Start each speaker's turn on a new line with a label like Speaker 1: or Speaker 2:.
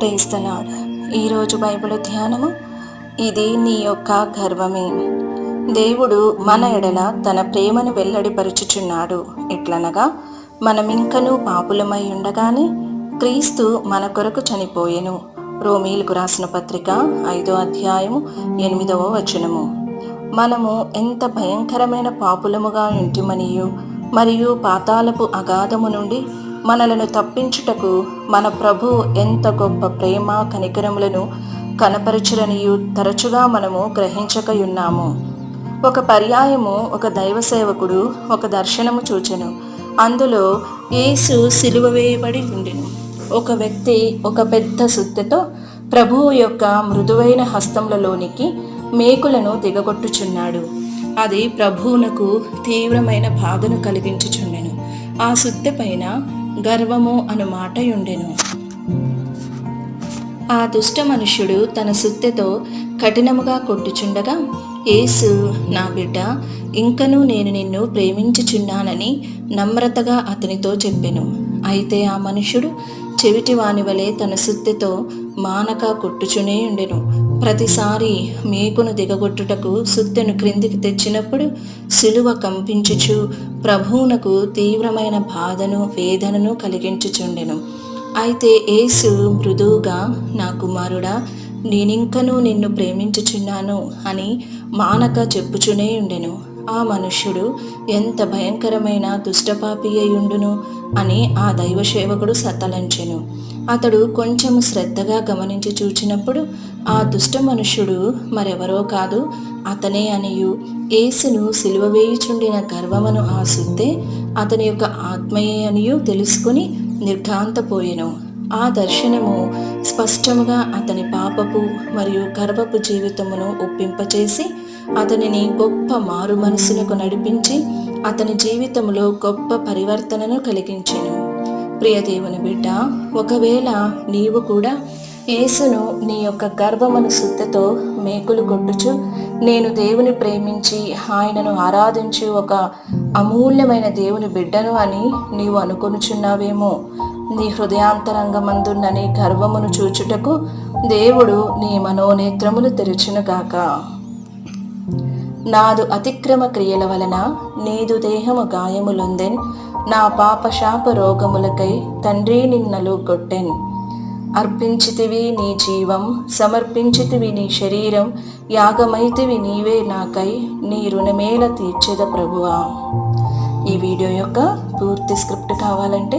Speaker 1: ప్రేస్తున్నాడు. ఈరోజు బైబిల్ ధ్యానము. ఇది నీ యొక్క గర్వమే. దేవుడు మన ఎడల తన ప్రేమను వెల్లడిపరుచుచున్నాడు. ఎట్లనగా మనమింకనూ పాపులమై ఉండగానే క్రీస్తు మన కొరకు చనిపోయెను. రోమీలకు రాసిన పత్రిక ఐదో అధ్యాయము ఎనిమిదవ వచనము. మనము ఎంత భయంకరమైన పాపులముగా ఇంటిమనియు మరియు పాతాలపు అగాధము నుండి మనలను తప్పించుటకు మన ప్రభు ఎంత గొప్ప ప్రేమ కనికరములను కనపరచురనియు తరచుగా మనము గ్రహించకయున్నాము. ఒక పర్యాయము ఒక దైవ సేవకుడు ఒక దర్శనము చూచెను. అందులో యేసు సిలువ వేయబడి ఉండెను. ఒక వ్యక్తి ఒక పెద్ద సుత్తెతో ప్రభువు యొక్క మృదువైన హస్తములలోనికి మేకులను దిగగొట్టుచున్నాడు. అది ప్రభువునకు తీవ్రమైన బాధను కలిగించుచుండెను. ఆ సుత్తె పైన గర్వము అను మాట ఆ దుష్ట మనుష్యుడు తన సుత్తెతో కఠినముగా కొట్టుచుండగా యేసు నా బిడ్డ ఇంకనూ నేను నిన్ను ప్రేమించుచున్నానని నమ్రతగా అతనితో చెప్పెను. అయితే ఆ మనుషుడు చెవిటి వలె తన సుత్తెతో మానక కొట్టుచునే ఉండెను ప్రతిసారి మేకును దిగగొట్టుటకు సుత్తెను క్రిందికి తెచ్చినప్పుడు సిలువ కంపించుచు ప్రభువునకు తీవ్రమైన బాధను వేదనను కలిగించుచుండెను. అయితే యేసు మృదువుగా నా కుమారుడా నేనింకనూ నిన్ను ప్రేమించుచున్నాను అని మానక చెప్పుచునే ఉండెను. ఆ మనుష్యుడు ఎంత భయంకరమైన దుష్టపాపి అయ్యుండును అని ఆ దైవ సేవకుడు సతలంచెను అతడు కొంచెం శ్రద్ధగా గమనించి చూచినప్పుడు ఆ దుష్ట మనుష్యుడు మరెవరో కాదు అతనే అనియు. ఏసును సిలువ వేయుచుండిన గర్వమును ఆశిస్తే అతని యొక్క ఆత్మయే అనియు తెలుసుకుని నిర్ఘాంతపోయెను. ఆ దర్శనము స్పష్టముగా అతని పాపపు మరియు గర్వపు జీవితమును ఒప్పింపచేసి అతనిని గొప్ప మారు మనసునకు నడిపించి అతని జీవితంలో గొప్ప పరివర్తనను కలిగించెను. ప్రియదేవుని బిడ్డ ఒకవేళ నీవు కూడా యేసును నీ యొక్క గర్భమను శుద్ధతో మేకులు కొట్టుచు నేను దేవుని ప్రేమించి ఆయనను ఆరాధించి ఒక అమూల్యమైన దేవుని బిడ్డను అని నీవు అనుకొనుచున్నావేమో నీ హృదయాంతరంగమందున్న నీ గర్వమును చూచుటకు దేవుడు నీ మనోనేత్రములు తెరుచునుగాక నాదు అతిక్రమ క్రియల వలన నీదు దేహము గాయములుందెన్ నా పాపశాప రోగములకై తండ్రి నిన్నలు కొట్టెన్ అర్పించితివి నీ జీవం సమర్పించితివి నీ శరీరం యాగమైతివి నీవే నాకై నీ రుణమేల తీర్చేద ప్రభువా. ఈ వీడియో యొక్క పూర్తి స్క్రిప్ట్ కావాలంటే